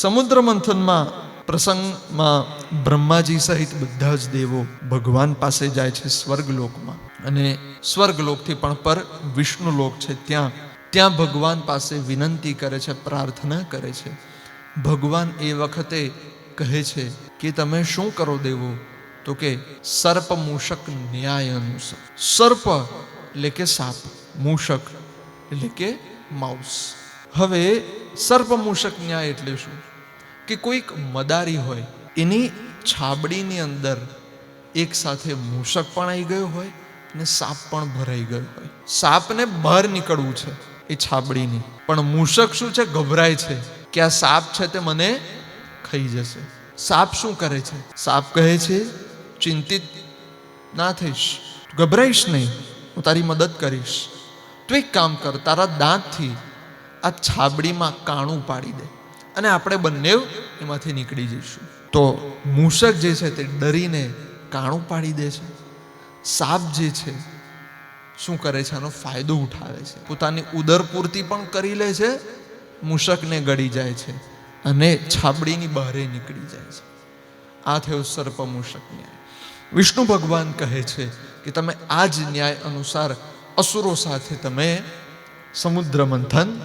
સમુદ્ર મંથનમાં પ્રસંગમાં બ્રહ્માજી સહિત બધા જ દેવો ભગવાન પાસે જાય છે સ્વર્ગલોકમાં. અને સ્વર્ગલોકથી પણ પર વિષ્ણુલોક છે ત્યાં. ત્યાં ભગવાન પાસે વિનંતી કરે છે, પ્રાર્થના કરે છે. ભગવાન એ વખતે કહે છે કે તમે શું કરો દેવો? તો કે સર્પ મૂષક ન્યાય અનુસાર સર્પ એટલે કે સાપ, મૂષક એટલે કે માઉસ. હવે સર્પ મૂષક ન્યાય એટલે શું? કે કોઈક મદારી હોય, એની છાબડીની અંદર એક સાથે મૂષક પણ આવી ગયો હોય ને સાપ પણ ભરાઈ ગયો હોય. સાપને બહાર નીકળવું છે એ છાબડીની. પણ મૂષક શું છે? ગભરાય છે કે આ સાપ છે તે મને ખાઈ જશે. સાપ શું કરે છે? સાપ કહે છે, ચિંતિત ના થઈશ. ગભરાઈશ નહીં. હું તારી મદદ કરીશ. તું એક કામ કર, તારા દાંતથી આ છાબડીમાં કાણું પાડી દે અને આપણે બંને એમાંથી નીકળી જઈશું. તો મૂષક જે છે તે ડરીને કાણું પાડી દે છે. સાપ જે છે, શું કરે છે? આનો ફાયદો ઉઠાવે છે. પોતાની ઉદર પૂર્તિ પણ કરી લે છે મૂષકને ગળી જાય છે અને છાબડીની બહારે નીકળી જાય છે. આ થયો સર્પ મૂષક ન્યાય. વિષ્ણુ ભગવાન કહે છે કે તમે આ જ ન્યાય અનુસાર અસુરો સાથે તમે સમુદ્ર મંથન